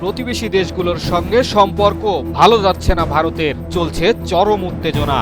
প্রতিবেশী দেশগুলোর সঙ্গে সম্পর্ক ভালো যাচ্ছে না ভারতের, চলছে চরম উত্তেজনা।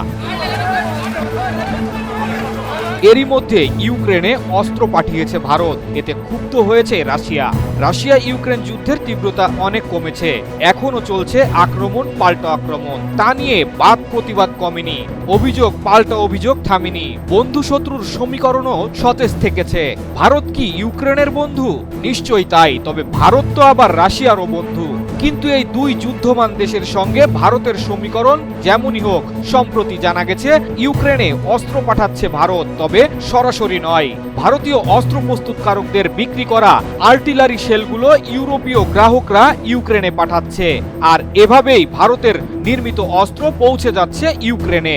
এরই মধ্যে ইউক্রেনে অস্ত্র পাঠিয়েছে ভারত, এতে ক্ষুব্ধ হয়েছে রাশিয়া। রাশিয়া ইউক্রেন যুদ্ধের তীব্রতা অনেক কমেছে। এখনও চলছে আক্রমণ, পাল্টা আক্রমণ। তা নিয়ে বাদ প্রতিবাদ কমেনি। অভিযোগ, পাল্টা অভিযোগ থামেনি। বন্ধু শত্রুর সমীকরণও সতেজ থেকেছে। ভারত কি ইউক্রেনের বন্ধু? নিশ্চয়ই তাই, তবে ভারত তো আবার রাশিয়ারও বন্ধু। কিন্তু এই দুই যুদ্ধমান দেশের সঙ্গে ভারতের সমীকরণ যেমনই হোক, সম্প্রতি জানা গেছে ইউক্রেনে অস্ত্র পাঠাচ্ছে ভারত, তবে সরাসরি নয়। ভারতীয় অস্ত্র প্রস্তুতকারকদের বিক্রি করা আর্টিলারি শেলগুলো ইউরোপীয় গ্রাহকরা ইউক্রেনে পাঠাচ্ছে। আর এভাবেই ভারতের নির্মিত অস্ত্র পৌঁছে যাচ্ছে ইউক্রেনে।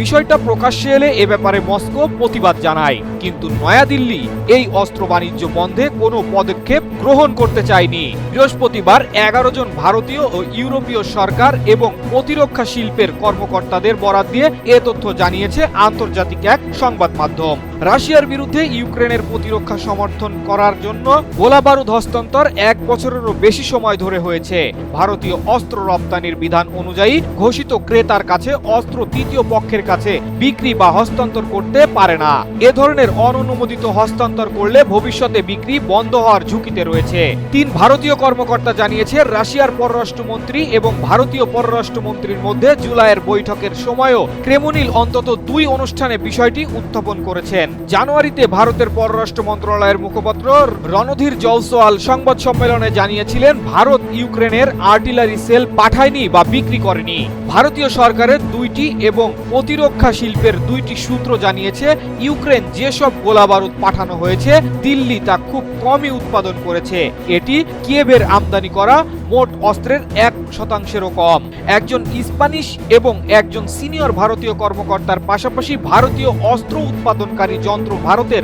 বিষয়টা প্রকাশ্যে এলে এ ব্যাপারে মস্কো প্রতিবাদ জানায়। কিন্তু নয়াদিল্লি এই অস্ত্র বাণিজ্য বন্ধে কোনো পদক্ষেপ গ্রহণ করতে চায়নি। বৃহস্পতিবার এগারো জন ভারতীয় ও ইউরোপীয় সরকার এবং প্রতিরক্ষা শিল্পের কর্মকর্তাদের বরাদ দিয়ে এ তথ্য জানিয়েছে আন্তর্জাতিক এক সংবাদ মাধ্যম। রাশিয়ার বিরুদ্ধে ইউক্রেনের প্রতিরক্ষা সমর্থন করার জন্য গোলাবারুদ হস্তান্তর এক বছরেরও বেশি সময় ধরে হয়েছে। ভারতীয় অস্ত্র রপ্তানির বিধান অনুযায়ী ঘোষিত ক্রেতার কাছে অস্ত্র তৃতীয় পক্ষের কাছে বিক্রি বা হস্তান্তর করতে পারে না। এ ধরনের অননুমোদিত হস্তান্তর করলে ভবিষ্যতে বিক্রি বন্ধ হওয়ার ঝুঁকিতে রয়েছে। তিন ভারতীয় কর্মকর্তা জানিয়েছে, রাশিয়ার পররাষ্ট্রমন্ত্রী এবং ভারতীয় পররাষ্ট্রমন্ত্রীর মধ্যে জুলাইয়ের বৈঠকের সময়ও ক্রেমনিল অন্তত দুই অনুষ্ঠানে বিষয়টি উত্থাপন করেছেন। জানুয়ারিতে ভারতের পররাষ্ট্র মন্ত্রণালয়ের মুখপাত্র রণধীর জলসওয়াল সংবাদ সম্মেলনে জানিয়েছিলেন, ভারত ইউক্রেনের আর্টিলারি সেল পাঠায়নি বা বিক্রি করেনি। ভারতীয় সরকারের দুইটি এবং প্রতিরক্ষা শিল্পের দুইটি সূত্র জানিয়েছে, ইউক্রেন যেসব গোলাবারুদ পাঠানো হয়েছে, দিল্লি তা খুব কমই উৎপাদন করেছে। এটি কিয়েভের আমদানি করা মোট অস্ত্রের এক শতাংশেরও কম। একজন স্প্যানিশ এবং একজন সিনিয়র ভারতীয় কর্মকর্তার পাশাপাশি ভারতীয় অস্ত্র উৎপাদনকারী যন্ত্র ভারতের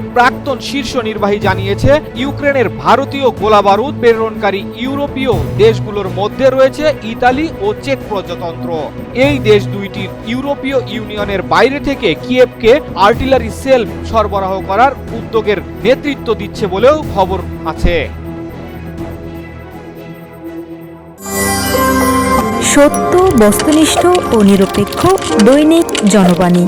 প্রাক্তন শীর্ষ নির্বাহী জানিয়েছে, ইউক্রেনের ভারতীয় গোলাবারুদ প্রেরণকারী ইউরোপীয় দেশগুলোর মধ্যে রয়েছে ইতালি ও চেক প্রজাতন্ত্র। এই দেশ দুইটির ইউরোপীয় ইউনিয়নের বাইরে থেকে কিয়েভকে আর্টিলারি সেল সরবরাহ করার উদ্যোগের নেতৃত্ব দিচ্ছে বলেও খবর আছে। সত্য, বস্তুনিষ্ঠ ও নিরপেক্ষ দৈনিক জনবাণী।